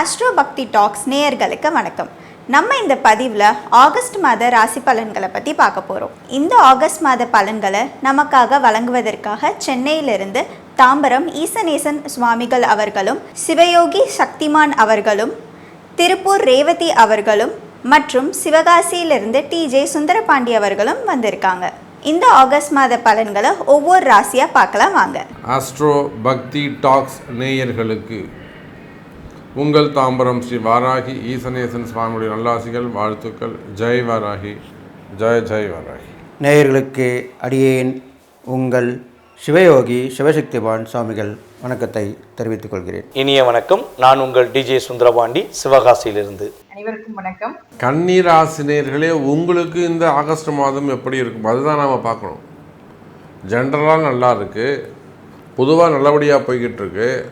Astro பக்தி tax நேயர்களுக்கு வணக்கம். நம்ம இந்த பதிவில் ஆகஸ்ட் மாத ராசி பலன்களை பற்றி பார்க்க போகிறோம் இந்த ஆகஸ்ட் மாத பலன்களை நமக்காக வழங்குவதற்காக சென்னையிலிருந்து தாம்பரம் ஈசநேசன் சுவாமிகள் அவர்களும் சிவயோகி சக்திமான் அவர்களும் திருப்பூர் ரேவதி அவர்களும் மற்றும் சிவகாசியிலிருந்து டிஜே சுந்தரபாண்டி அவர்களும் வந்திருக்காங்க. இந்த ஆகஸ்ட் மாத பலன்களை ஒவ்வொரு ராசியாக பார்க்கலாம் வாங்க. ஆஸ்ட்ரோ பக்தி டாக்ஸ் நேயர்களுக்கு உங்கள் தாம்பரம் ஸ்ரீ வாராகி ஈசனேசன் சுவாமியுடைய நல்லாசிகள் வாழ்த்துக்கள். ஜெய் வாராகி. ஜெய் ஜெய் வாராகி. நேயர்களுக்கு அடியேன் உங்கள் சிவயோகி சிவசக்திவான் சுவாமிகள் வணக்கத்தை தெரிவித்துக் கொள்கிறேன். இனிய வணக்கம். நான் உங்கள் டிஜே சுந்தரபாண்டி சிவகாசியிலிருந்து. அனைவருக்கும் வணக்கம். கன்னிராசினியர்களே உங்களுக்கு இந்த ஆகஸ்ட் மாதம் எப்படி இருக்கும்? அதுதான் நாம் பார்க்கணும். ஜென்ரலாக நல்லா இருக்குது பொதுவாக நல்லபடியாக போய்கிட்டு இருக்கு.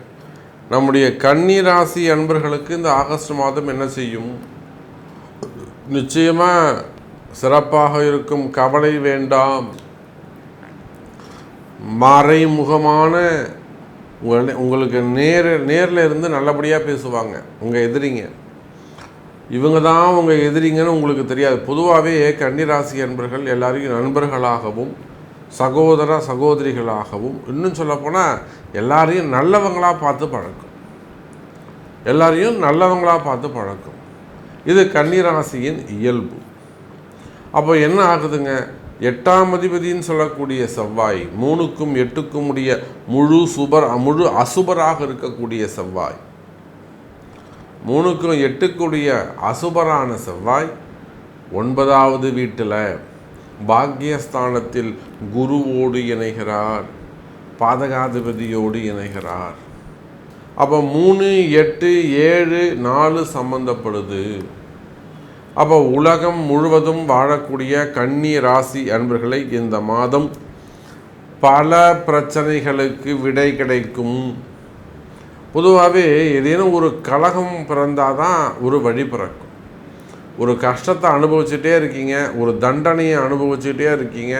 நம்முடைய கன்னிராசி அன்பர்களுக்கு இந்த ஆகஸ்ட் மாதம் என்ன செய்யும்? நிச்சயமாக சிறப்பாக இருக்கும் கவலை வேண்டாம். மறைமுகமான உங்களை உங்களுக்கு நேர நேரில் இருந்து நல்லபடியாக பேசுவாங்க உங்கள் எதிரிங்க. இவங்க தான் உங்கள் எதிரிங்கன்னு உங்களுக்கு தெரியாது. பொதுவாகவே கன்னிராசி அன்பர்கள் எல்லாரையும் நண்பர்களாகவும் சகோதர சகோதரிகளாகவும் இன்னும் சொல்லப்போனால் எல்லாரையும் நல்லவங்களாக பார்த்து பழக்கும். எல்லாரையும் நல்லவங்களாக பார்த்து பழக்கும். இது கன்னிராசியின் இயல்பு. அப்போ என்ன ஆகுதுங்க? எட்டாம் அதிபதின்னு சொல்லக்கூடிய செவ்வாய் மூணுக்கும் எட்டுக்கும் உடைய முழு சுபர் முழு அசுபராக இருக்கக்கூடிய செவ்வாய். மூணுக்கும் எட்டுக்குடைய அசுபரான செவ்வாய் ஒன்பதாவது வீட்டில் பாக்கியஸ்தானத்தில் குருவோடு இணைகிறார் பாதகாதிபதியோடு இணைகிறார். அப்போ மூணு எட்டு ஏழு நாலு சம்பந்தப்படுது. அப்போ உலகம் முழுவதும் வாழக்கூடிய கன்னி ராசி அன்பர்களை இந்த மாதம் பல பிரச்சனைகளுக்கு விடை கிடைக்கும். பொதுவாகவே ஏதேனும் ஒரு கலகம் பிறந்தாதான் ஒரு வழி பிறக்கும். ஒரு கஷ்டத்தை அனுபவிச்சுட்டே இருக்கீங்க ஒரு தண்டனையை அனுபவிச்சுட்டே இருக்கீங்க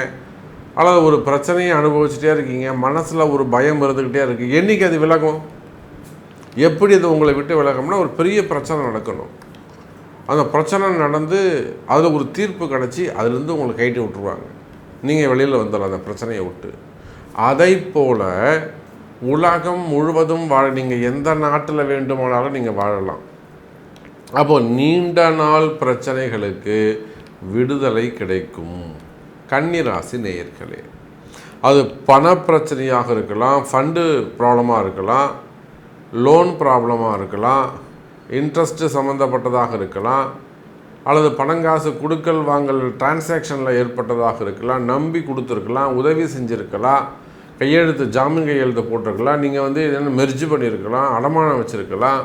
அல்லது ஒரு பிரச்சனையை அனுபவிச்சுட்டே இருக்கீங்க மனசில் ஒரு பயம் இருந்துக்கிட்டே இருக்குது என்னைக்கு அது விலகும்? எப்படி அது உங்களை விட்டு விலகும்னா ஒரு பெரிய பிரச்சனை நடக்கணும். அந்த பிரச்சனை நடந்து அதில் ஒரு தீர்ப்பு கிடச்சி அதுலேருந்து உங்களை கைட்டு விட்டுருவாங்க. நீங்கள் வெளியில் வந்துடலாம் அந்த பிரச்சனையை விட்டு. அதை போல் உலகம் முழுவதும் வாழ நீங்கள் எந்த நாட்டில் வேண்டுமானாலும் நீங்கள் வாழலாம். அப்போ நீண்ட நாள் பிரச்சனைகளுக்கு விடுதலை கிடைக்கும் கன்னிராசி நேயர்களே. அது பண பிரச்சனையாக இருக்கலாம் ஃபண்டு ப்ராப்ளமாக இருக்கலாம் லோன் ப்ராப்ளமாக இருக்கலாம் இன்ட்ரெஸ்ட்டு சம்மந்தப்பட்டதாக இருக்கலாம் அல்லது பணங்காசு கொடுக்கல் வாங்கல் டிரான்சாக்ஷனில் ஏற்பட்டதாக இருக்கலாம் நம்பி கொடுத்துருக்கலாம் உதவி செஞ்சுருக்கலாம் கையெழுத்து ஜாமீன் கையெழுத்து போட்டிருக்கலாம் நீங்கள் வந்து என்ன மெர்ஜ் பண்ணியிருக்கலாம் அடமானம் வச்சுருக்கலாம்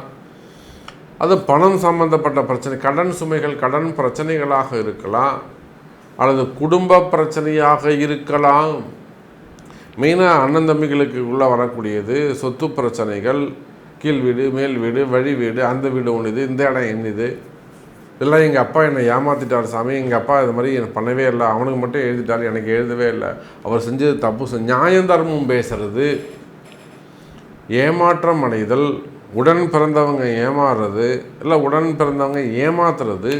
அது பணம் சம்பந்தப்பட்ட பிரச்சனை கடன் சுமைகள் கடன் பிரச்சனைகளாக இருக்கலாம் அல்லது குடும்ப பிரச்சனையாக இருக்கலாம். மெயினாக அண்ணன் தம்பிகளுக்கு உள்ளே வரக்கூடியது சொத்து பிரச்சனைகள் கீழ் வீடு மேல் வீடு வழி வீடு அந்த வீடு ஒன்றுது இந்த இடம் என்னது? இதெல்லாம் எங்கள் அப்பா என்னை ஏமாற்றிட்டார் சாமி. எங்கள் அப்பா இது மாதிரி எனக்கு பண்ணவே இல்லை. அவனுக்கு மட்டும் எழுதிட்டார் எனக்கு எழுதவே இல்லை. அவர் செஞ்சது தப்பு. செஞ்சு நியாயம் தர்மம் பேசுறது ஏமாற்றம் அடைதல் உடன் பிறந்தவங்க ஏமாறுறது இல்லை உடன் பிறந்தவங்க ஏமாத்துறது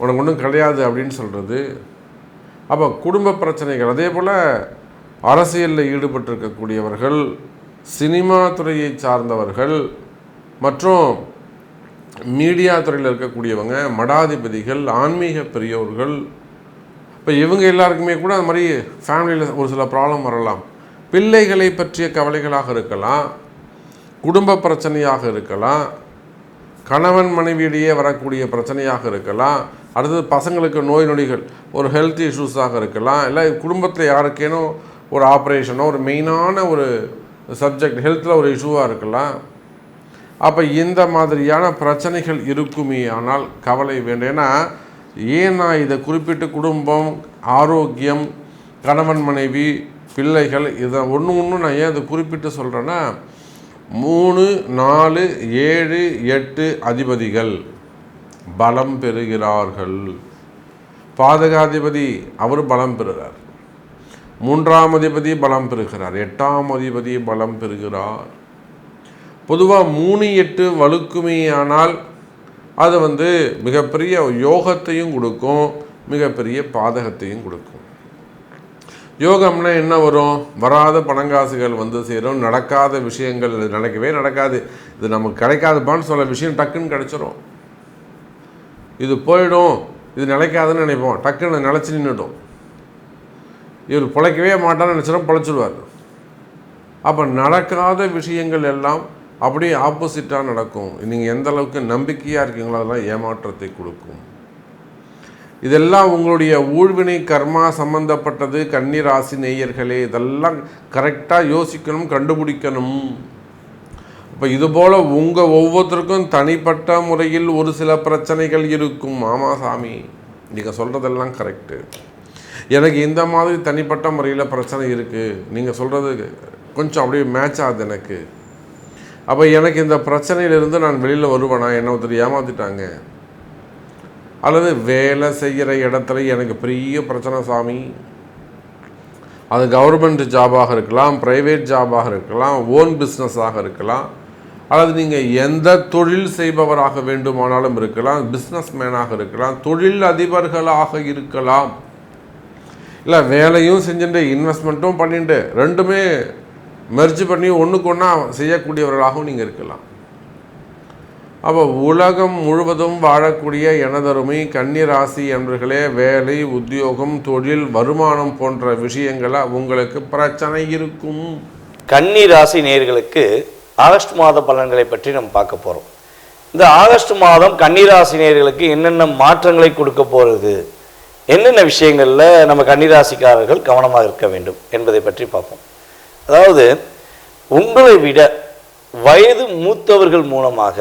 உனக்கு ஒன்றும் கிடையாது அப்படின்னு சொல்கிறது அப்போ குடும்ப பிரச்சனைகள் அதே போல் அரசியலில் ஈடுபட்டிருக்கக்கூடியவர்கள் சினிமா துறையை சார்ந்தவர்கள் மற்றும் மீடியா துறையில் இருக்கக்கூடியவங்க மடாதிபதிகள் ஆன்மீக பெரியோர்கள் இப்போ இவங்க எல்லாருக்குமே கூட அது மாதிரி ஃபேமிலியில் ஒரு சில ப்ராப்ளம் வரலாம். பிள்ளைகளை பற்றிய கவலைகளாக இருக்கலாம். குடும்ப பிரச்சனையாக இருக்கலாம் கணவன் மனைவியிடையே வரக்கூடிய பிரச்சனையாக இருக்கலாம் அடுத்தது பசங்களுக்கு நோய் நொடிகள் ஒரு ஹெல்த் இஷ்யூஸாக இருக்கலாம் இல்லை குடும்பத்தில் யாருக்கேனும் ஒரு ஆப்ரேஷனோ ஒரு மெயினான ஒரு சப்ஜெக்ட் ஹெல்த்தில் ஒரு இஷ்யூவாக இருக்கலாம். அப்போ இந்த மாதிரியான பிரச்சனைகள் இருக்குமே ஆனால் கவலை வேண்டும். ஏன்னா ஏன் நான் இதை குறிப்பிட்டு குடும்பம் ஆரோக்கியம் கணவன் மனைவி பிள்ளைகள் இதை ஒன்று ஒன்று நான் ஏன் இதை குறிப்பிட்டு சொல்கிறேன்னா மூணு நாலு ஏழு எட்டு அதிபதிகள் பலம் பெறுகிறார்கள். பாதகாதிபதி அவர் பலம் பெறுகிறார். மூன்றாம் அதிபதி பலம் பெறுகிறார். எட்டாம் அதிபதி பலம் பெறுகிறார். பொதுவாக மூணு எட்டு வலுக்குமையானால் அது வந்து மிகப்பெரிய யோகத்தையும் கொடுக்கும் மிகப்பெரிய பாதகத்தையும் கொடுக்கும். யோகம்னா என்ன வரும்? வராத பணங்காசுகள் வந்து சேரும். நடக்காத விஷயங்கள் இது நடக்கவே நடக்காது. இது நமக்கு கிடைக்காதுப்பான்னு சொல்ல விஷயம் டக்குன்னு கிடச்சிரும். இது போயிடும். இது நிலைக்காதுன்னு நினைப்போம். டக்குன்னு நிலச்சி நின்றுடும் இவர் பிழைக்கவே மாட்டான்னு நினச்சிடும் பிழைச்சிடுவார். அப்போ நடக்காத விஷயங்கள் எல்லாம் அப்படியே ஆப்போசிட்டாக நடக்கும். நீங்கள் எந்த அளவுக்கு நம்பிக்கையாக இருக்கீங்களோ அதெல்லாம் ஏமாற்றத்தை கொடுக்கும். இதெல்லாம் உங்களுடைய ஊழ்வினை கர்மா சம்பந்தப்பட்டது கன்னிராசி நேயர்களே இதெல்லாம் கரெக்டாக யோசிக்கணும் கண்டுபிடிக்கணும். இப்போ இதுபோல் உங்கள் ஒவ்வொருத்தருக்கும் தனிப்பட்ட முறையில் ஒரு சில பிரச்சனைகள் இருக்கும். மாமாசாமி சாமி நீங்கள் சொல்கிறதெல்லாம் கரெக்டு எனக்கு இந்த மாதிரி தனிப்பட்ட முறையில் பிரச்சனை இருக்குது நீங்கள் சொல்கிறது கொஞ்சம் அப்படியே மேட்ச் ஆகுது எனக்கு. அப்போ எனக்கு இந்த பிரச்சனையிலிருந்து நான் வெளியில் வருவேனா? என்ன ஒருத்தர் ஏமாத்திட்டாங்க. அல்லது வேலை செய்கிற இடத்துல எனக்கு பெரிய பிரச்சனை சாமி. அது கவர்மெண்ட் ஜாபாக இருக்கலாம் ப்ரைவேட் ஜாபாக இருக்கலாம் ஓன் பிஸ்னஸாக இருக்கலாம். அல்லது நீங்கள் எந்த தொழில் செய்பவராக வேண்டுமானாலும் இருக்கலாம் பிஸ்னஸ் மேனாக இருக்கலாம் தொழில் அதிபர்களாக இருக்கலாம். இல்லை வேலையும் செஞ்சுட்டு இன்வெஸ்ட்மெண்ட்டும் பண்ணிட்டு ரெண்டுமே மெர்ஜ் பண்ணி ஒன்றுக்கு ஒன்றா செய்யக்கூடியவர்களாகவும் நீங்கள் இருக்கலாம். அப்போ உலகம் முழுவதும் வாழக்கூடிய எனதருமை கன்னிராசி என்பர்களே வேலை உத்தியோகம் தொழில் வருமானம் போன்ற விஷயங்களை உங்களுக்கு பிரச்சனை இருக்கும். கன்னி ராசி நேயர்களுக்கு ஆகஸ்ட் மாத பலன்களை பற்றி நம்ம பார்க்க போகிறோம் இந்த ஆகஸ்ட் மாதம் கன்னிராசி நேர்களுக்கு என்னென்ன மாற்றங்களை கொடுக்க போகிறது என்னென்ன விஷயங்களில் நம்ம கன்னிராசிக்காரர்கள் கவனமாக இருக்க வேண்டும் என்பதை பற்றி பார்ப்போம். அதாவது உங்களை விட வயது மூத்தவர்கள் மூலமாக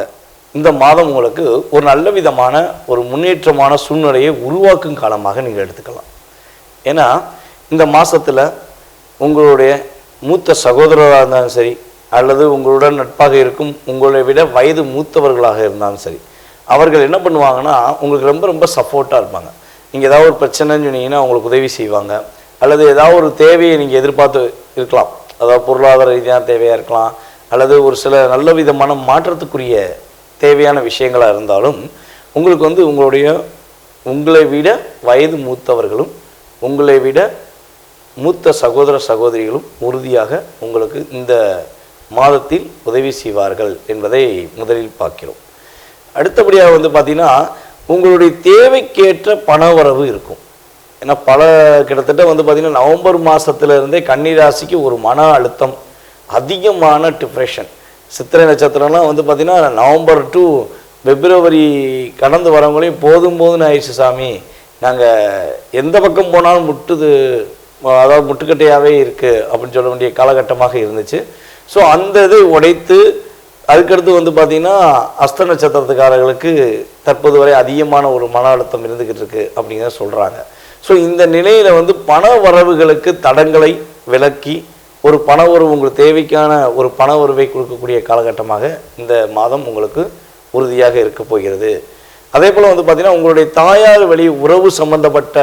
இந்த மாதம் உங்களுக்கு ஒரு நல்ல விதமான ஒரு முன்னேற்றமான சூழ்நிலையை உருவாக்கும் காலமாக நீங்கள் எடுத்துக்கலாம். ஏன்னா இந்த மாதத்தில் உங்களுடைய மூத்த சகோதரராக இருந்தாலும் சரி அல்லது உங்களுடன் நட்பாக இருக்கும் உங்களை விட வயது மூத்தவர்களாக இருந்தாலும் சரி அவர்கள் என்ன பண்ணுவாங்கன்னா உங்களுக்கு ரொம்ப ரொம்ப சப்போர்ட்டாக இருப்பாங்க. நீங்கள் ஏதாவது ஒரு பிரச்சனைன்னு சொன்னீங்கன்னா அவங்களுக்கு உதவி செய்வாங்க. அல்லது ஏதாவது ஒரு தேவையை நீங்கள் எதிர்பார்த்து இருக்கலாம். அதாவது பொருளாதார ரீதியான தேவையாக இருக்கலாம். அல்லது ஒரு சில நல்ல விதமான மாற்றத்துக்குரிய தேவையான விஷயங்களாக இருந்தாலும் உங்களுக்கு வந்து உங்களுடைய உங்களை விட வயது மூத்தவர்களும் உங்களை விட மூத்த சகோதர சகோதரிகளும் உறுதியாக உங்களுக்கு இந்த மாதத்தில் உதவி செய்வார்கள் என்பதை முதலில் பார்க்கிறோம். அடுத்தபடியாக வந்து பார்த்திங்கன்னா உங்களுடைய தேவைக்கேற்ற பணவரவு இருக்கும். ஏன்னா பல கிட்டத்தட்ட வந்து பார்த்திங்கன்னா நவம்பர் மாதத்துலேருந்தே கன்னிராசிக்கு ஒரு மன அழுத்தம் அதிகமான டிப்ரெஷன் சித்திரை நட்சத்திரம்லாம் வந்து பார்த்திங்கன்னா நவம்பர் டு பிப்ரவரி கடந்து வரவங்களையும் போதும் போதும்னு ஆயிடுச்சு சாமி. நாங்கள் எந்த பக்கம் போனாலும் முட்டுது அதாவது முட்டுக்கட்டையாகவே இருக்குது அப்படின்னு சொல்ல வேண்டிய காலகட்டமாக இருந்துச்சு. ஸோ அந்த இதை உடைத்து அதுக்கடுத்து வந்து பார்த்திங்கன்னா அஸ்த நட்சத்திரத்துக்காரர்களுக்கு தற்போது வரை அதிகமான ஒரு மன அழுத்தம் இருந்துக்கிட்டு இருக்குது அப்படிங்கிறத சொல்கிறாங்க ஸோ இந்த நிலையில் வந்து பண வரவுகளுக்கு தடங்களை விலக்கி ஒரு பண உறவு உங்களுக்கு தேவைக்கான ஒரு பண உறவை கொடுக்கக்கூடிய காலகட்டமாக இந்த மாதம் உங்களுக்கு உறுதியாக இருக்க போகிறது. அதே போல் வந்து பார்த்திங்கன்னா உங்களுடைய தாயார் வழி உறவு சம்பந்தப்பட்ட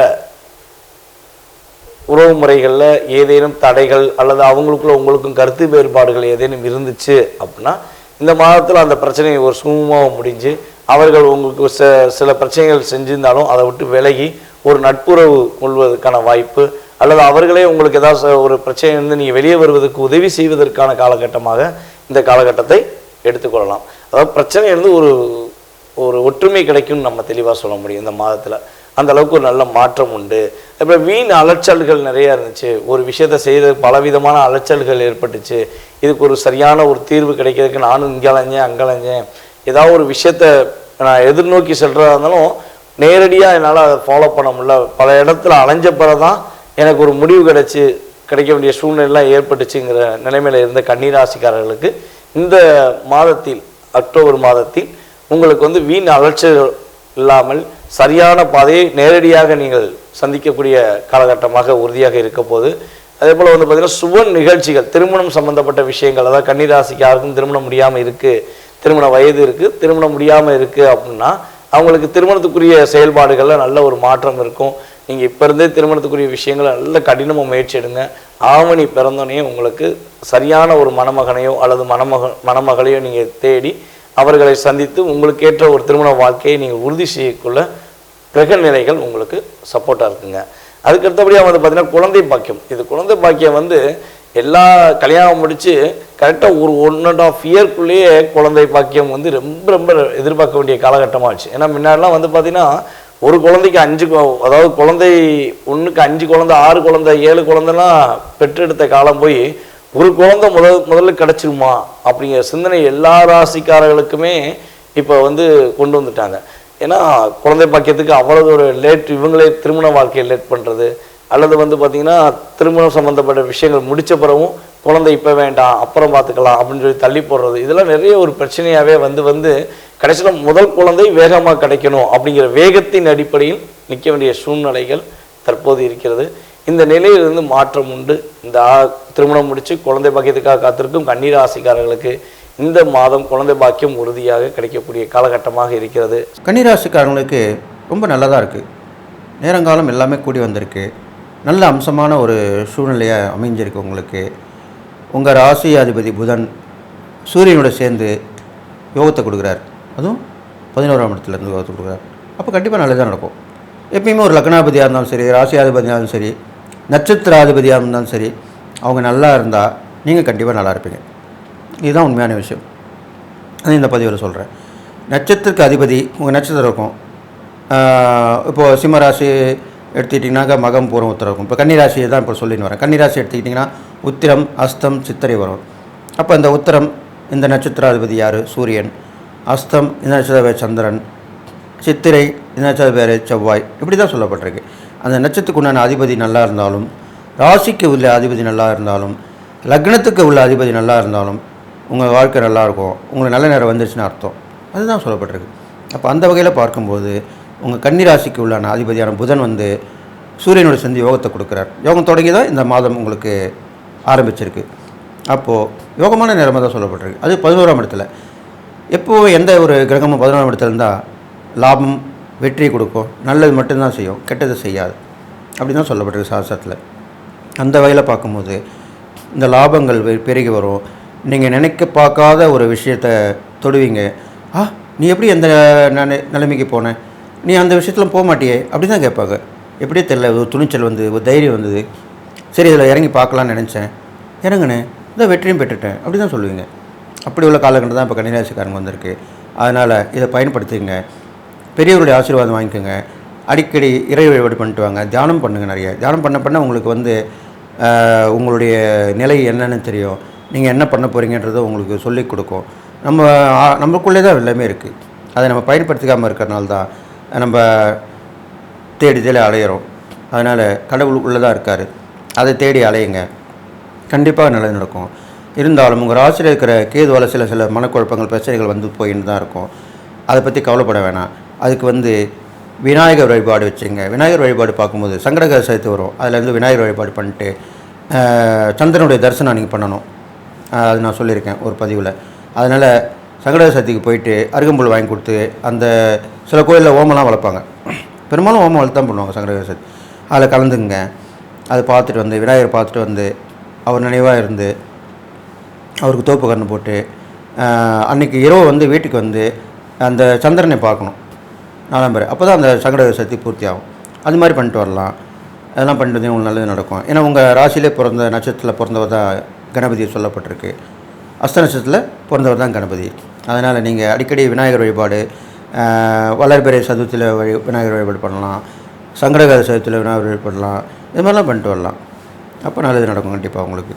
உறவு முறைகளில் ஏதேனும் தடைகள் அல்லது அவங்களுக்குள்ள உங்களுக்கும் கருத்து வேறுபாடுகள் ஏதேனும் இருந்துச்சு அப்படின்னா இந்த மாதத்தில் அந்த பிரச்சனையை ஒரு சுமூகமாக முடிஞ்சு அவர்கள் உங்களுக்கு ச சில பிரச்சனைகள் செஞ்சிருந்தாலும் அதை விட்டு விலகி ஒரு நட்புறவு கொள்வதற்கான வாய்ப்பு அல்லது அவர்களே உங்களுக்கு ஏதாவது ஒரு பிரச்சனையிலிருந்து நீங்கள் வெளியே வருவதற்கு உதவி செய்வதற்கான காலகட்டமாக இந்த காலகட்டத்தை எடுத்துக்கொள்ளலாம் அதாவது பிரச்சனையிலிருந்து ஒரு ஒரு ஒற்றுமை கிடைக்கும்னு நம்ம தெளிவாக சொல்ல முடியும் இந்த மாதத்தில். அந்த அளவுக்கு ஒரு நல்ல மாற்றம் உண்டு. அப்புறம் வீண் அலைச்சல்கள் நிறையா இருந்துச்சு. ஒரு விஷயத்தை செய்யறது பலவிதமான அலைச்சல்கள் ஏற்பட்டுச்சு. இதுக்கு ஒரு சரியான ஒரு தீர்வு கிடைக்கிறதுக்கு நானும் இங்கே அலைஞ்சேன் அங்கே அலைஞ்சேன். ஏதாவது ஒரு விஷயத்த நான் எதிர்நோக்கி செல்கிறதா இருந்தாலும் நேரடியாக என்னால் அதை ஃபாலோ பண்ண முடியல. பல இடத்துல அலைஞ்ச பிறகு தான் எனக்கு ஒரு முடிவு கிடச்சி கிடைக்க வேண்டிய சூழ்நிலைலாம் ஏற்பட்டுச்சுங்கிற நிலைமையில இருந்த கன்னிராசிக்காரர்களுக்கு இந்த மாதத்தில் அக்டோபர் மாதத்தில் உங்களுக்கு வந்து வீண் அலைச்சல் இல்லாமல் சரியான பாதையை நேரடியாக நீங்கள் சந்திக்கக்கூடிய காலகட்டமாக உறுதியாக இருக்க போது அதே போல் வந்து பார்த்திங்கன்னா சுப நிகழ்ச்சிகள் திருமணம் சம்பந்தப்பட்ட விஷயங்கள் அதாவது கன்னிராசிக்கு யாருக்கும் திருமணம் முடியாமல் இருக்குது திருமண வயது இருக்குது திருமணம் முடியாமல் இருக்குது அப்படின்னா அவங்களுக்கு திருமணத்துக்குரிய செயல்பாடுகளில் நல்ல ஒரு மாற்றம் இருக்கும். நீங்கள் இப்போ இருந்தே திருமணத்துக்குரிய விஷயங்களை நல்ல கடினமாக முயற்சி எடுங்க. ஆவணி பிறந்தோடனே உங்களுக்கு சரியான ஒரு மணமகனையோ அல்லது மணமக மணமகளையோ நீங்கள் தேடி அவர்களை சந்தித்து உங்களுக்கு ஏற்ற ஒரு திருமண வாழ்க்கையை நீங்கள் உறுதி செய்யக்குள்ள கிரக நிலைகள் உங்களுக்கு சப்போர்ட்டாக இருக்குங்க. அதுக்கு அடுத்தபடியாக வந்து பார்த்தீங்கன்னா குழந்தை பாக்கியம். இது குழந்தை பாக்கியம் வந்து எல்லா கல்யாணம் முடித்து கரெக்டாக ஒரு ஒன் அண்ட் ஆஃப் இயர்க்குள்ளேயே குழந்தை பாக்கியம் வந்து ரொம்ப ரொம்ப எதிர்பார்க்க வேண்டிய காலகட்டமாக ஆச்சு. ஏன்னா முன்னாடிலாம் வந்து பார்த்திங்கன்னா ஒரு குழந்தைக்கு அஞ்சு அதாவது குழந்தை ஒன்றுக்கு அஞ்சு குழந்தை ஆறு குழந்தை ஏழு குழந்தைலாம் பெற்றெடுத்த காலம் போய் ஒரு குழந்தை முதல் முதல்ல கிடச்சிருமா அப்படிங்கிற சிந்தனை எல்லா ராசிக்காரர்களுக்குமே இப்போ வந்து கொண்டு வந்துட்டாங்க. ஏன்னா குழந்தை பாக்கியத்துக்கு அவ்வளவு ஒரு லேட் இவங்களே திருமண வாழ்க்கையை லேட் பண்ணுறது அல்லது வந்து பார்த்திங்கன்னா திருமணம் சம்மந்தப்பட்ட விஷயங்கள் முடித்த பிறகும் குழந்தை இப்போ வேண்டாம் அப்புறம் பார்த்துக்கலாம் அப்படின்னு சொல்லி தள்ளி போடுறது. இதெல்லாம் நிறைய ஒரு பிரச்சனையாகவே வந்து வந்து கடைசியில் முதல் குழந்தை வேகமாக கிடைக்கணும் அப்படிங்கிற வேகத்தின் அடிப்படையில் நிற்க வேண்டிய சூழ்நிலைகள் தற்போது இருக்கிறது. இந்த நிலையிலிருந்து மாற்றம் உண்டு. இந்த திருமணம் முடித்து குழந்தை பாக்கியத்துக்காக காத்திருக்கும் கண்ணீர் ஆசைக்காரர்களுக்கு இந்த மாதம் குழந்தை பாக்கியம் உறுதியாக கிடைக்கக்கூடிய காலகட்டமாக இருக்கிறது. கன்னிராசிக்காரங்களுக்கு ரொம்ப நல்லதாக இருக்குது நேரங்காலம் எல்லாமே கூடி வந்திருக்கு. நல்ல அம்சமான ஒரு சூழ்நிலையாக அமைஞ்சிருக்கு உங்களுக்கு. உங்கள் ராசி அதிபதி புதன் சூரியனோட சேர்ந்து யோகத்தை கொடுக்குறார். அதுவும் பதினோராம் இடத்துலேருந்து யோகத்தை கொடுக்குறார். அப்போ கண்டிப்பாக நல்லதாக நடக்கும். எப்பயுமே ஒரு லக்னாதிபதியாக இருந்தாலும் சரி ராசியாதிபதியாக இருந்தாலும் சரி நட்சத்திராதிபதியாக இருந்தாலும் சரி அவங்க நல்லா இருந்தால் நீங்கள் கண்டிப்பாக நல்லா இருப்பீங்க. இதுதான் உண்மையான விஷயம். அது இந்த பதிவில் சொல்கிறேன் நட்சத்திரக்கு அதிபதி உங்கள் நட்சத்திரம் இருக்கும். இப்போது சிம்மராசி எடுத்துக்கிட்டிங்கனாக்கா மகம் பூரம் உத்தரம் இருக்கும். இப்போ கன்னிராசியை தான் இப்போ சொல்லின்னு வரேன். கன்னிராசி எடுத்துக்கிட்டிங்கன்னா உத்திரம் அஸ்தம் சித்திரை வரும் அப்போ இந்த உத்திரம் இந்த நட்சத்திராதிபதி யார்? சூரியன். அஸ்தம் இந்த நட்சத்திர பேர் சந்திரன். சித்திரை இந்த நட்சத்திர பேர் செவ்வாய். இப்படி தான் சொல்லப்பட்டிருக்கு. அந்த நட்சத்திரத்துக்கு உண்டான அதிபதி நல்லா இருந்தாலும் ராசிக்கு உள்ள அதிபதி நல்லா இருந்தாலும் லக்னத்துக்கு உள்ள அதிபதி நல்லா இருந்தாலும் உங்கள் வாழ்க்கை நல்லாயிருக்கும் உங்களுக்கு நல்ல நேரம் வந்துருச்சுன்னு அர்த்தம். அதுதான் சொல்லப்பட்டிருக்கு. அப்போ அந்த வகையில் பார்க்கும்போது உங்கள் கன்னிராசிக்கு உள்ளான அதிபதியான புதன் வந்து சூரியனோட சேர்ந்து யோகத்தை கொடுக்குறார். யோகம் தொடங்கி தான் இந்த மாதம் உங்களுக்கு ஆரம்பிச்சிருக்கு. அப்போது யோகமான நேரமாக தான் சொல்லப்பட்டிருக்கு. அது பதினோராம் இடத்துல. எப்போது எந்த ஒரு கிரகமும் பதினோராம் இடத்துல இருந்தால் லாபம் வெற்றியை கொடுக்கும். நல்லது மட்டும்தான் செய்யும். கெட்டது செய்யாது. அப்படி தான் சொல்லப்பட்டிருக்கு சாஸ்திரத்தில். அந்த வகையில் பார்க்கும்போது இந்த லாபங்கள் பெருகி வரும். நீங்கள் நினைக்க பார்க்காத ஒரு விஷயத்தை தொடுவீங்க. ஆ நீ எப்படி எந்த நிலைமைக்கு போன? நீ அந்த விஷயத்தில் போக மாட்டியே? அப்படி தான் கேட்பாங்க. எப்படியே தெரில ஒரு துணிச்சல் வந்து ஒரு தைரியம் வந்தது. சரி இதில் இறங்கி பார்க்கலான்னு நினச்சேன். இறங்குனேன் இந்த வெற்றியும் பெற்றுட்டேன். அப்படி தான் சொல்லுவீங்க. அப்படி உள்ள காலகட்டம் தான் இப்போ கன்னிராசிக்காரங்க வந்திருக்கு. அதனால் இதை பயன்படுத்திங்க பெரியவருடைய ஆசீர்வாதம் வாங்கிக்கோங்க. அடிக்கடி இறை வழிபாடு பண்ணிட்டு வாங்க. தியானம் பண்ணுங்க நிறைய. தியானம் பண்ண பண்ண உங்களுக்கு வந்து உங்களுடைய நிலை என்னன்னு தெரியும். நீங்கள் என்ன பண்ண போகிறீங்கன்றதை உங்களுக்கு சொல்லிக் கொடுக்கும். நம்ம நம்மளுக்குள்ளே தான் எல்லாமே இருக்குது அதை நம்ம பயன்படுத்திக்காமல் இருக்கிறனால தான் நம்ம தேடி தேடி அலையிறோம். அதனால் கடவுள் உள்ளதாக இருக்கார். அதை தேடி அலையுங்க. கண்டிப்பாக நல்லது நடக்கும் இருந்தாலும் உங்கள் ராசியில் இருக்கிற கேதுவால் சில சில மனக்குழப்பங்கள் பிரச்சனைகள் வந்து போயின்னு தான் இருக்கும். அதை பற்றி கவலைப்பட வேணாம். அதுக்கு வந்து விநாயகர் வழிபாடு வச்சுங்க. விநாயகர் வழிபாடு பார்க்கும்போது சங்கடகர சதுர்த்தி வரும். அதில் விநாயகர் வழிபாடு பண்ணிட்டு சந்திரனுடைய தரிசனம் நீங்கள் பண்ணணும். அது நான் சொல்லியிருக்கேன் ஒரு பதிவில். அதனால் சங்கடகர சதுர்த்திக்கு போயிட்டு அருகம்புல் வாங்கி கொடுத்து அந்த சில கோயிலில் ஓமெல்லாம் வளர்ப்பாங்க. பெரும்பாலும் ஓமம் வளர்த்து தான் பண்ணுவாங்க சங்கடகர சதுர்த்தி. அதில் கலந்துங்க அதை பார்த்துட்டு வந்து விநாயகர் பார்த்துட்டு வந்து அவர் நினைவாக இருந்து அவருக்கு தோப்பு கண்ணு போட்டு அன்றைக்கி அன்னைக்கு இரவு வந்து வீட்டுக்கு வந்து அந்த சந்திரனை பார்க்கணும். நாலாம் பேர். அப்போ தான் அந்த சங்கட சக்தி பூர்த்தி ஆகும். அது மாதிரி பண்ணிட்டு வரலாம். அதெல்லாம் பண்ணிட்டு வந்து உங்களுக்கு நல்லது நடக்கும். ஏன்னா உங்கள் ராசியிலே பிறந்த நட்சத்திரத்தில் பிறந்தவர் தான் கணபதி சொல்லப்பட்டிருக்கு. அஸ்த நட்சத்திரத்தில் பிறந்தவர் தான் கணபதி. அதனால் நீங்கள் அடிக்கடி விநாயகர் வழிபாடு வளர்பிறை சதுர்த்தியில் வழி விநாயகர் வழிபாடு பண்ணலாம். சங்கடகர சதுர்த்தியில் விநாயகர் வழிபடலாம் இது மாதிரிலாம் பண்ணிட்டு வரலாம். அப்போ நல்லது நடக்கும் கண்டிப்பாக உங்களுக்கு.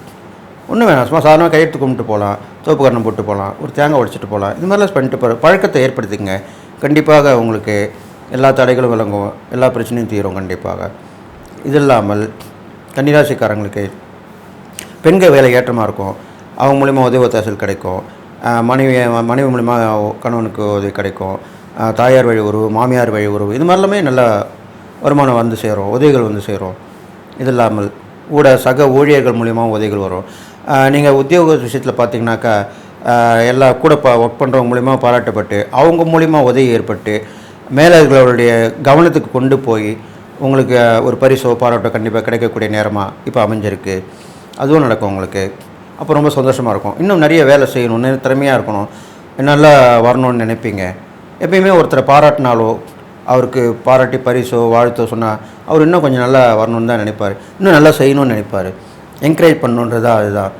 ஒன்றும் வேணாம் சும்மா சாதாரணமாக கையெழுத்து கும்பிட்டு போகலாம் தோப்பு கரணம் போட்டு போகலாம் ஒரு தேங்காய் உடைச்சிட்டு போகலாம் இது மாதிரிலாம் பண்ணிட்டு போகிற பழக்கத்தை ஏற்படுத்திங்க கண்டிப்பாக உங்களுக்கு எல்லா தடைகளும் விளங்கும் எல்லா பிரச்சனையும் தீரும் கண்டிப்பாக. இது இல்லாமல் கன்னிராசிக்காரங்களுக்கு பெண்கள் வேலை ஏற்றமாக இருக்கும். அவங்க மூலிமா உதவி ஒத்தாசல் கிடைக்கும். மனைவி மனைவி மூலிமா கணவனுக்கு உதவி கிடைக்கும். தாயார் வழி உறவு மாமியார் வழி உறவு இது மாதிரிலாமே நல்லா வருமானம் வந்து சேரும் உதவிகள் வந்து சேரும். இது இல்லாமல் கூட சக ஊழியர்கள் மூலியமாக உதவிகள் வரும். நீங்கள் உத்தியோக விஷயத்தில் பார்த்தீங்கன்னாக்கா எல்லா கூட ப ஒர்க் பண்ணுறவங்க மூலிமா பாராட்டப்பட்டு அவங்க மூலிமா உதவி ஏற்பட்டு மேலர்களுடைய கவனத்துக்கு கொண்டு போய் உங்களுக்கு ஒரு பரிசோ பாராட்டோ கண்டிப்பாக கிடைக்கக்கூடிய நேரமாக இப்போ அமைஞ்சிருக்கு. அதுவும் நடக்கும் உங்களுக்கு. அப்போ ரொம்ப சந்தோஷமாக இருக்கும். இன்னும் நிறைய வேலை செய்யணும் திறமையாக இருக்கணும். நல்லா வரணும்னு நினைப்பீங்க. எப்பயுமே ஒருத்தரை பாராட்டினாலோ அவருக்கு பாராட்டி பரிசோ வாழ்த்தோ சொன்னால் அவர் இன்னும் கொஞ்சம் நல்லா வரணும்னு தான் நினைப்பார். இன்னும் நல்லா செய்யணும்னு நினைப்பார். என்கரேஜ் பண்ணணுன்றது அதுதான்.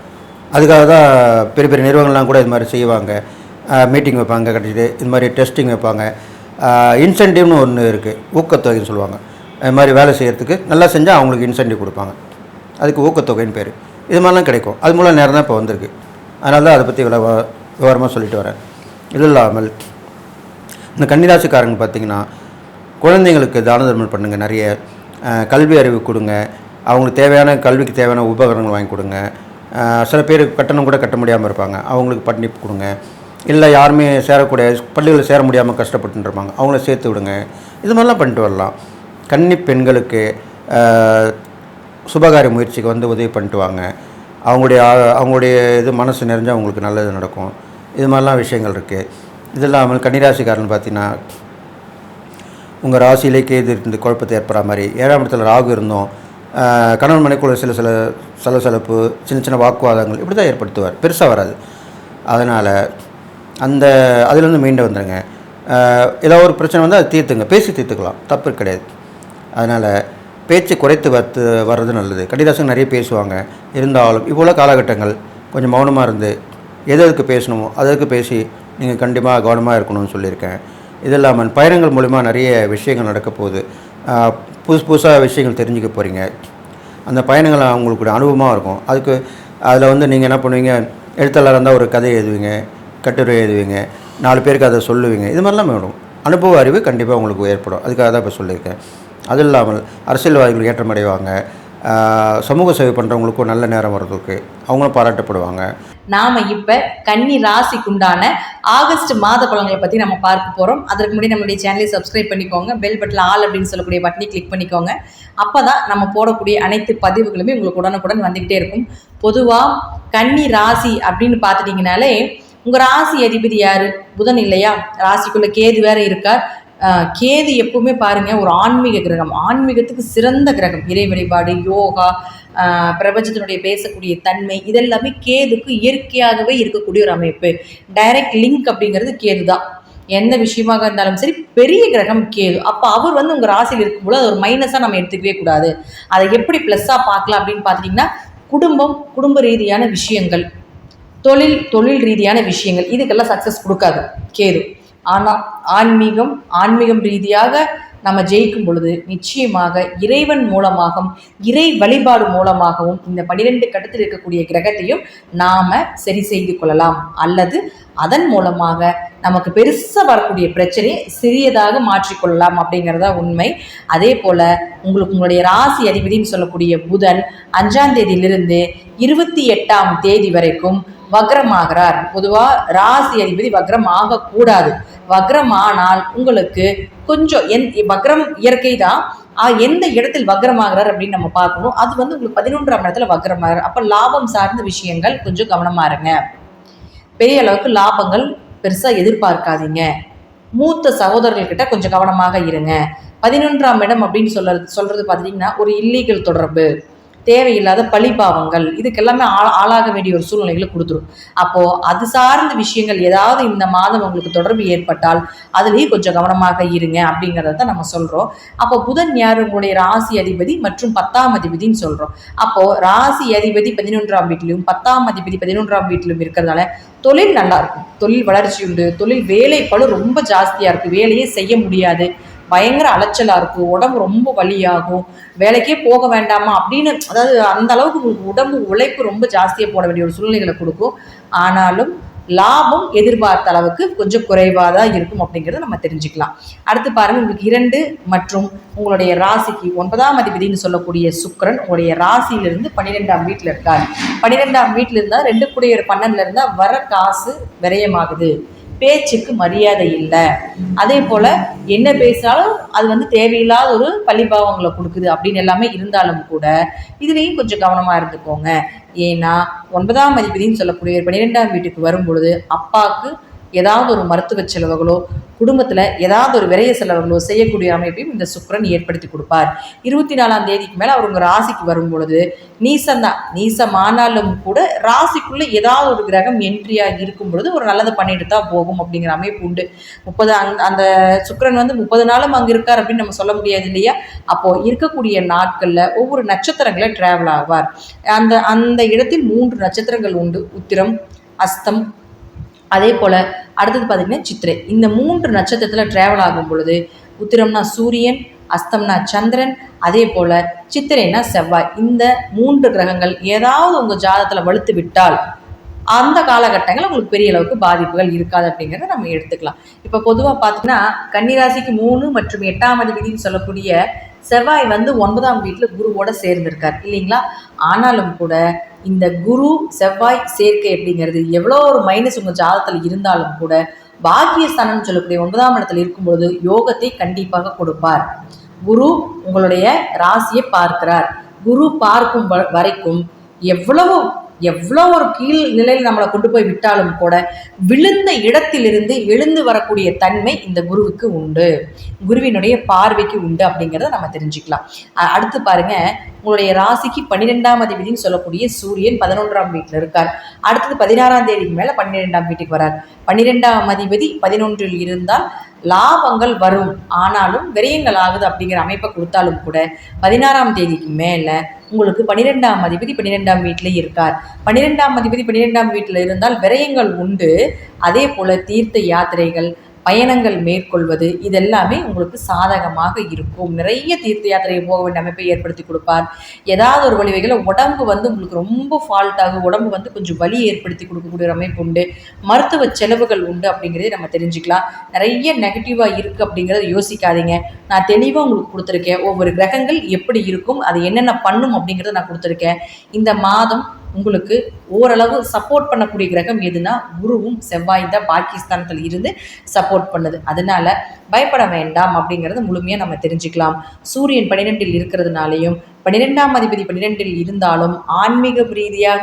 அதுக்காக தான் பெரிய பெரிய நிறுவனங்கள்லாம் கூட இது மாதிரி செய்வாங்க. மீட்டிங் வைப்பாங்க கட்டிட்டு இது மாதிரி டெஸ்டிங் வைப்பாங்க. இன்சென்டிவ்னு ஒன்று இருக்குது ஊக்கத்தொகைன்னு சொல்லுவாங்க. இது மாதிரி வேலை செய்கிறதுக்கு நல்லா செஞ்சால் அவங்களுக்கு இன்சென்டிவ் கொடுப்பாங்க. அதுக்கு ஊக்கத்தொகைன்னு பேர். இது மாதிரிலாம் கிடைக்கும். அது மூலம் நேரம் தான் இப்போ வந்திருக்கு. அதனால தான் அதை பற்றி இவ்வளோ விவரமாக சொல்லிட்டு வரேன். இது இல்லாமல் இந்த கன்னிராசிக்காரங்க பார்த்தீங்கன்னா குழந்தைங்களுக்கு தான தர்மம் பண்ணுங்கள் நிறைய. கல்வி அறிவு கொடுங்க. அவங்களுக்கு தேவையான கல்விக்கு தேவையான உபகரணங்கள் வாங்கி கொடுங்க. சில பேர் கட்டணம் கூட கட்ட முடியாமல் இருப்பாங்க. அவங்களுக்கு பண்ணி கொடுங்க. இல்லை யாருமே சேரக்கூடிய பள்ளிகளில் சேர முடியாமல் கஷ்டப்பட்டு இருப்பாங்க அவங்கள சேர்த்து விடுங்க. இது மாதிரிலாம் பண்ணிட்டு வரலாம். கன்னி பெண்களுக்கு சுபகாரிய முயற்சிக்கு வந்து உதவி பண்ணிட்டு வாங்க. அவங்களுடைய அவங்களுடைய இது மனசு நிறைஞ்சால் அவங்களுக்கு நல்லது நடக்கும். இது மாதிரிலாம் விஷயங்கள் இருக்குது இது இல்லாமல் கன்னிராசிக்காரன் பார்த்தீங்கன்னா உங்கள் ராசியிலே கேது இருந்து குழப்பத்தை ஏற்படுற மாதிரி. ஏழாம் இடத்துல ராகு இருந்தோம் கணவன் மனைக்குள்ள சில சில சலசலப்பு சின்ன சின்ன வாக்குவாதங்கள் இப்படி தான் ஏற்படுத்துவார். பெருசாக வராது. அதனால் அந்த அதுலேருந்து மீண்டு வந்துடுங்க ஏதாவது ஒரு பிரச்சனை வந்தால் அதை தீர்த்துங்க. பேசி தீர்த்துக்கலாம். தப்பு கிடையாது. அதனால் பேச்சு குறைத்து வர்த்து வர்றது நல்லது. கடிதாசங்க நிறைய பேசுவாங்க. இருந்தாலும் இப்போ உள்ள காலகட்டங்கள் கொஞ்சம் மௌனமாக இருந்து எது எதுக்கு பேசணுமோ அதற்கு பேசி நீங்கள் கண்டிப்பாக கவனமாக இருக்கணும்னு சொல்லியிருக்கேன். இது இல்லாமல் பயணங்கள் மூலிமா நிறைய விஷயங்கள் நடக்க போகுது. புதுசு புதுசாக விஷயங்கள் தெரிஞ்சுக்க போகிறீங்க அந்த பயணங்கள் அவங்களுக்கு ஒரு அனுபவமாக இருக்கும். அதுக்கு அதில் வந்து நீங்கள் என்ன பண்ணுவீங்க? எழுத்தாளராக இருந்தால் ஒரு கதை எழுதுவீங்க கட்டுரை எழுதுவீங்க நாலு பேருக்கு அதை சொல்லுவீங்க. இது மாதிரிலாம் வேணும் அனுபவ அறிவு கண்டிப்பாக உங்களுக்கு ஏற்படும். அதுக்காக தான் இப்போ சொல்லியிருக்கேன். அது இல்லாமல் அரசியல்வாதிகள் ஏற்றமடைவாங்க. சமூக சேவை பண்ணுறவங்களுக்கும் நல்ல நேரம் வர்றதுக்கு அவங்களும் பாராட்டப்படுவாங்க. நாம இப்ப கன்னி ராசிக்குண்டான ஆகஸ்ட் மாத பலன்களை பத்தி நம்ம பார்க்க போறோம். அதற்கு முன்னாடி நம்மளுடைய சேனலை சப்ஸ்கிரைப் பண்ணிக்கோங்க. பெல் பட்டில் ஆல் அப்படின்னு சொல்லக்கூடிய பட்டனை கிளிக் பண்ணிக்கோங்க. அப்பதான் நம்ம போடக்கூடிய அனைத்து பதிவுகளுமே உங்களுக்கு உடனுக்குடன் வந்துகிட்டே இருக்கும். பொதுவா கன்னி ராசி அப்படின்னு பார்த்துட்டிங்கனாலே உங்க ராசி அதிபதி யாரு? புதன் இல்லையா? ராசிக்குள்ள கேது வேற இருக்கார். கேது எப்பவுமே பாருங்கள் ஒரு ஆன்மீக கிரகம். ஆன்மீகத்துக்கு சிறந்த கிரகம். இறை வழிபாடு யோகா பிரபஞ்சத்தினுடைய பேசக்கூடிய தன்மை இதெல்லாமே கேதுக்கு இயற்கையாகவே இருக்கக்கூடிய ஒரு அமைப்பு. டைரக்ட் லிங்க் அப்படிங்கிறது கேது தான் எந்த விஷயமாக இருந்தாலும் சரி பெரிய கிரகம் கேது. அப்போ அவர் வந்து உங்கள் ராசியில் இருக்கும்போது அது ஒரு மைனஸாக நம்ம எடுத்துக்கவே கூடாது. அதை எப்படி ப்ளஸ்ஸாக பார்க்கலாம் அப்படின்னு பார்த்துட்டிங்கன்னா குடும்பம் குடும்ப ரீதியான விஷயங்கள் தொழில் தொழில் ரீதியான விஷயங்கள் இதுக்கெல்லாம் சக்ஸஸ் கொடுக்காது கேது. ஆனால் ஆன்மீகம் ஆன்மீகம் ரீதியாக நம்ம ஜெயிக்கும் பொழுது நிச்சயமாக இறைவன் மூலமாகவும் இறை வழிபாடு மூலமாகவும் இந்த பனிரெண்டு கட்டத்தில் இருக்கக்கூடிய கிரகத்தையும் நாம் சரி செய்து கொள்ளலாம். அல்லது அதன் மூலமாக நமக்கு பெருசாக வரக்கூடிய பிரச்சனையை சிறியதாக மாற்றிக்கொள்ளலாம் அப்படிங்கிறதா உண்மை. அதே போல் உங்களுக்கு உங்களுடைய ராசி அதிபதினு சொல்லக்கூடிய புதன் அஞ்சாம் தேதியிலிருந்து இருபத்தி எட்டாம் தேதி வரைக்கும் வக்ரமாகிறார். பொதுவாக ராசி அதிபதி வக்ரம் ஆகக்கூடாது வக்ரம் ஆனால் உங்களுக்கு கொஞ்சம் எந் வக்ரம் இயற்கை தான். எந்த இடத்தில் வக்ரமாகிறார் அப்படின்னு நம்ம பார்க்கணும். அது வந்து உங்களுக்கு பதினொன்றாம் இடத்துல வக்ரமாகிறார். அப்போ லாபம் சார்ந்த விஷயங்கள் கொஞ்சம் கவனமா இருங்க. பெரிய அளவுக்கு லாபங்கள் பெருசாக எதிர்பார்க்காதீங்க. மூத்த சகோதரர்கள்கிட்ட கொஞ்சம் கவனமாக இருங்க. பதினொன்றாம் இடம் அப்படின்னு சொல்ல சொல்கிறது பார்த்தீங்கன்னா ஒரு இல்லீகல் தொடர்பு. தேவையில்லாத பழிபாவங்கள். இதுக்கெல்லாமே ஆ ஆளாக வேண்டிய ஒரு சூழ்நிலைகளை கொடுத்துரும். அப்போது அது சார்ந்த விஷயங்கள் ஏதாவது இந்த மாதம் உங்களுக்கு தொடர்பு ஏற்பட்டால் அதுலேயும் கொஞ்சம் கவனமாக இருங்க அப்படிங்கிறத தான் நம்ம சொல்கிறோம் அப்போ புதன் யார் உங்களுடைய ராசி அதிபதி மற்றும் பத்தாம் அதிபதின்னு சொல்கிறோம் அப்போது ராசி அதிபதி பதினொன்றாம் வீட்டிலும் பத்தாம் அதிபதி பதினொன்றாம் வீட்டிலும் இருக்கிறதால தொழில் நல்லா இருக்கும். தொழில் வளர்ச்சி உண்டு. தொழில் வேலை பளு ரொம்ப ஜாஸ்தியாக இருக்குது வேலையே செய்ய முடியாது. பயங்கர அலைச்சலா இருக்கும் உடம்பு ரொம்ப வலியாகும். வேலைக்கே போக வேண்டாமா? அப்படின்னு அதாவது அந்த அளவுக்கு உங்களுக்கு உடம்பு உழைப்பு ரொம்ப ஜாஸ்தியாக போட வேண்டிய ஒரு சூழ்நிலைகளை கொடுக்கும். ஆனாலும் லாபம் எதிர்பார்த்த அளவுக்கு கொஞ்சம் குறைவாக தான் இருக்கும் அப்படிங்கிறத நம்ம தெரிஞ்சுக்கலாம். அடுத்து பாருங்கள் உங்களுக்கு இரண்டு மற்றும் உங்களுடைய ராசிக்கு ஒன்பதாம் அதிபதினு சொல்லக்கூடிய சுக்கரன் உங்களுடைய ராசியிலிருந்து பன்னிரெண்டாம் வீட்டில் இருக்கார். பன்னிரெண்டாம் வீட்டில் இருந்தால் ரெண்டு கூடிய ஒரு பன்னெண்டுல இருந்தால் வர காசு விரயமாகுது. பேச்சுக்கு மரியாதை இல்லை. அதே போல் என்ன பேசினாலும் அது வந்து தேவையில்லாத ஒரு பழிபாவங்களை கொடுக்குது அப்படின்னு எல்லாமே இருந்தாலும் கூட இதுலேயும் கொஞ்சம் கவனமாக இருந்துக்கோங்க. ஏன்னா ஒன்பதாம் அதிபதினு சொல்லக்கூடிய பன்னிரெண்டாம் வீட்டுக்கு வரும் பொழுது அப்பாவுக்கு ஏதாவது ஒரு மருத்துவ செலவுகளோ குடும்பத்தில் ஏதாவது ஒரு விரைய செலவுகளோ செய்யக்கூடிய அமைப்பையும் இந்த சுக்கரன் ஏற்படுத்தி கொடுப்பார். இருபத்தி நாலாம் தேதிக்கு மேலே அவர் உங்கள் ராசிக்கு வரும் பொழுது நீசம்தான் நீசமானாலும் கூட ராசிக்குள்ளே ஏதாவது ஒரு கிரகம் என்ட்ரியாக இருக்கும் பொழுது ஒரு நல்லது பண்ணிட்டு தான் போகும் அப்படிங்கிற அமைப்பு உண்டு. முப்பது அந் அந்த சுக்கரன் வந்து முப்பது நாளும் அங்கே இருக்கார் அப்படின்னு நம்ம சொல்ல முடியாது இல்லையா? அப்போது இருக்கக்கூடிய நாட்களில் ஒவ்வொரு நட்சத்திரங்களை ட்ராவல் ஆவார். அந்த அந்த இடத்தில் மூன்று நட்சத்திரங்கள் உண்டு. உத்திரம் அஸ்தம் அதே போல் அடுத்தது பார்த்திங்கன்னா சித்திரை. இந்த மூன்று நட்சத்திரத்தில் ட்ராவல் ஆகும் பொழுது உத்திரம்னா சூரியன் அஸ்தம்னா சந்திரன் அதே போல் சித்திரைனா செவ்வாய். இந்த மூன்று கிரகங்கள் ஏதாவது உங்கள் ஜாதத்தில் வலுத்து விட்டால் அந்த காலகட்டங்கள் உங்களுக்கு பெரிய அளவுக்கு பாதிப்புகள் இருக்காது அப்படிங்கிறத நம்ம எடுத்துக்கலாம். இப்போ பொதுவாக பார்த்தீங்கன்னா கன்னிராசிக்கு மூணு மற்றும் எட்டாம் அதிபதினு சொல்லக்கூடிய செவ்வாய் வந்து ஒன்பதாம் வீட்டில் குருவோட சேர்ந்திருக்கார் இல்லைங்களா? ஆனாலும் கூட இந்த குரு செவ்வாய் சேர்க்கை அப்படிங்கிறது எவ்வளோ ஒரு மைனஸ் உங்கள் ஜாதகத்தில் இருந்தாலும் கூட பாக்கியஸ்தானம்னு சொல்லக்கூடிய ஒன்பதாம் இடத்துல இருக்கும்பொழுது யோகத்தை கண்டிப்பாக கொடுப்பார். குரு உங்களுடைய ராசியை பார்க்கிறார். குரு பார்க்கும் வ- வரைக்கும் எவ்வளவு எவ்வளோ ஒரு கீழ் நிலையில் நம்மளை கொண்டு போய் விட்டாலும் கூட விழுந்த இடத்திலிருந்து எழுந்து வரக்கூடிய தன்மை இந்த குருவுக்கு உண்டு. குருவினுடைய பார்வைக்கு உண்டு அப்படிங்கிறத நம்ம தெரிஞ்சுக்கலாம். அடுத்து பாருங்க. உங்களுடைய ராசிக்கு பன்னிரெண்டாம் அதிபதினு சொல்லக்கூடிய சூரியன் பதினொன்றாம் வீட்டில் இருக்கார். அடுத்தது பதினாறாம் தேதிக்கு மேலே பன்னிரெண்டாம் வீட்டுக்கு வரார். பன்னிரெண்டாம் அதிபதி பதினொன்றில் இருந்தால் லாபங்கள் வரும். ஆனாலும் விரயங்கள் ஆகுது அப்படிங்கிற அமைப்பை கொடுத்தாலும் கூட பதினாறாம் தேதிக்கு மேலே உங்களுக்கு பன்னிரெண்டாம் அதிபதி பன்னிரெண்டாம் வீட்டில் இருக்கார். பன்னிரெண்டாம் அதிபதி பன்னிரெண்டாம் வீட்டில் இருந்தால் விரயங்கள் உண்டு. அதே போல் தீர்த்த யாத்திரைகள் பயணங்கள் மேற்கொள்வது இதெல்லாமே உங்களுக்கு சாதகமாக இருக்கும். நிறைய தீர்த்த யாத்திரை போக வேண்டிய அமைப்பை ஏற்படுத்தி கொடுப்பார். ஏதாவது ஒரு வழிவகையில் உடம்பு வந்து உங்களுக்கு ரொம்ப ஃபால்ட் ஆகும் உடம்பு வந்து கொஞ்சம் வலி ஏற்படுத்தி கொடுக்கக்கூடிய ஒரு அமைப்பு உண்டு. மருத்துவ செலவுகள் உண்டு அப்படிங்கிறதே நம்ம தெரிஞ்சுக்கலாம். நிறைய நெகட்டிவாக இருக்குது அப்படிங்கிறத யோசிக்காதீங்க. நான் தெளிவாக உங்களுக்கு கொடுத்துருக்கேன். ஒவ்வொரு கிரகங்கள் எப்படி இருக்கும் அது என்னென்ன பண்ணும் அப்படிங்கிறத நான் கொடுத்துருக்கேன். இந்த மாதம் உங்களுக்கு ஓரளவு சப்போர்ட் பண்ணக்கூடிய கிரகம் எதுனா குருவும் செவ்வாய் தான் பாகிஸ்தானத்தில் இருந்து சப்போர்ட் பண்ணுது. அதனால பயப்பட வேண்டாம் அப்படிங்கிறத முழுமையாக நம்ம தெரிஞ்சுக்கலாம். சூரியன் பன்னிரெண்டில் இருக்கிறதுனாலையும் பன்னிரெண்டாம் அதிபதி பன்னிரெண்டில் இருந்தாலும் ஆன்மீக ரீதியாக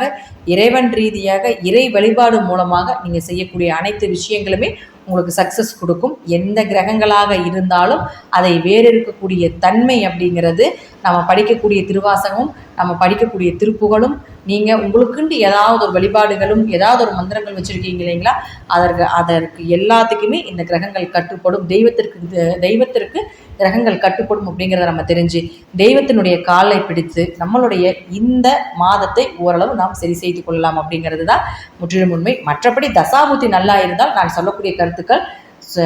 இறைவன் ரீதியாக இறை வழிபாடு மூலமாக நீங்கள் செய்யக்கூடிய அனைத்து விஷயங்களுமே உங்களுக்கு சக்ஸஸ் கொடுக்கும். எந்த கிரகங்களாக இருந்தாலும் அதை வேறு இருக்கக்கூடிய தன்மை அப்படிங்கிறது நம்ம படிக்கக்கூடிய திருவாசகமும் நம்ம படிக்கக்கூடிய திருப்புகளும் நீங்கள் உங்களுக்குண்டு ஏதாவது ஒரு வழிபாடுகளும் ஏதாவது ஒரு மந்திரங்கள் வச்சுருக்கீங்க இல்லைங்களா? அதற்கு அதற்கு எல்லாத்துக்குமே இந்த கிரகங்கள் கட்டுப்படும். தெய்வத்திற்கு தெய்வத்திற்கு கிரகங்கள் கட்டுப்படும் அப்படிங்கிறத நம்ம தெரிஞ்சு தெய்வத்தினுடைய காலை பிடித்து நம்மளுடைய இந்த மாதத்தை ஓரளவு நாம் சரி செய்து கொள்ளலாம் அப்படிங்கிறது தான் முற்றிலும் உண்மை. மற்றபடி தசாபுத்தி நல்லா இருந்தால் நான் சொல்லக்கூடிய கருத்துக்கள்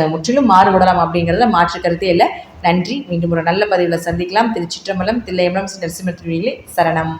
முற்றிலும் மாறுபடலாம் அப்படிங்கிறத மாற்று கருத்தே இல்லை. நன்றி. மீண்டும் ஒரு நல்ல பதிவில் சந்திக்கலாம். திருச்சிற்றம்பலம் தில்லையம்பலம் ஸ்ரீ சரணம்.